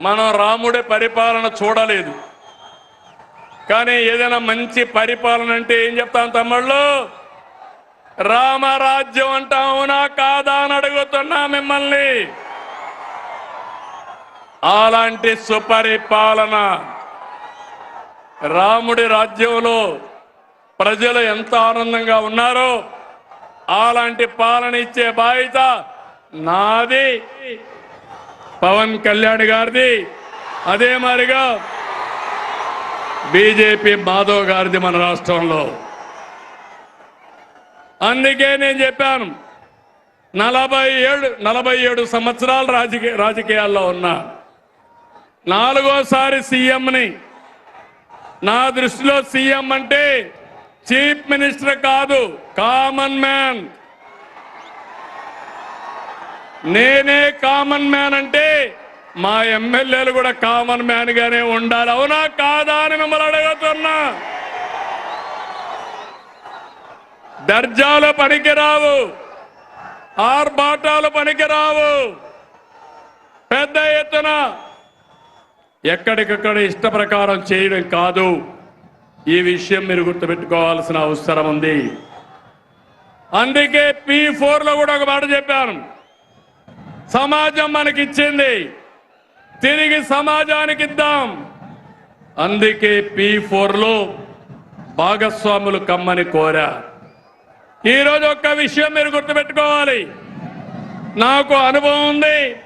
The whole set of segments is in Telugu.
మనం రాముడి పరిపాలన చూడలేదు. కానీ ఏదైనా మంచి పరిపాలన అంటే ఏం చెప్తాం తమ్ముళ్ళు? రామరాజ్యం అంటా అవునా కాదా అని అడుగుతున్నా మిమ్మల్ని. అలాంటి సుపరిపాలన రాముడి రాజ్యంలో ప్రజలు ఎంత ఆనందంగా ఉన్నారో అలాంటి పాలన ఇచ్చే బాధ్యత నాది. పవన్ కళ్యాణ్ గారిది. అదే మాదిరిగా బీజేపీ మాధవ్ గారిది మన రాష్ట్రంలో. అందుకే నేను చెప్పాను నలభై ఏడు నలభై ఏడు సంవత్సరాలు రాజకీయ రాజకీయాల్లో ఉన్నా. నాలుగోసారి సీఎంని. నా దృష్టిలో సీఎం అంటే చీఫ్ మినిస్టర్ కాదు కామన్ మ్యాన్. నేనే కామన్ మ్యాన్ అంటే మా ఎమ్మెల్యేలు కూడా కామన్ మ్యాన్ గానే ఉండాలి. అవునా కాదా అని మిమ్మల్ని అడుగుతున్నా. దర్జాలు పనికిరావు. ఆర్భాటాలు పనికిరావు. పెద్ద ఎత్తున ఎక్కడికక్కడ ఇష్ట ప్రకారం చేయడం కాదు. ఈ విషయం మీరు గుర్తుపెట్టుకోవాల్సిన అవసరం ఉంది. అందుకే పి ఫోర్లో కూడా ఒక మాట చెప్పాను. సమాజం మనకిచ్చింది. తిరిగి సమాజానికి ఇద్దాం అందుకే పీ ఫోర్లో భాగస్వాములు కమ్మని కోరా. ఈరోజు ఒక్క విషయం మీరు గుర్తుపెట్టుకోవాలి. నాకు అనుభవం ఉంది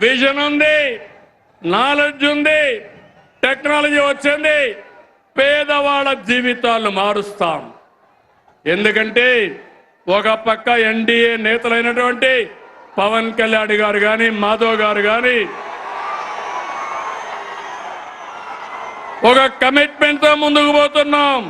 విజన్ ఉంది నాలెడ్జ్ ఉంది టెక్నాలజీ వచ్చింది పేదవాళ్ళ జీవితాలను మారుస్తాం. ఎందుకంటే ఒక పక్క ఎన్డీఏ నేతలైనటువంటి పవన్ కళ్యాణ్ గారు కానీ మాధవ్ గారు కానీ ఒక కమిట్మెంట్తో ముందుకు పోతున్నాం.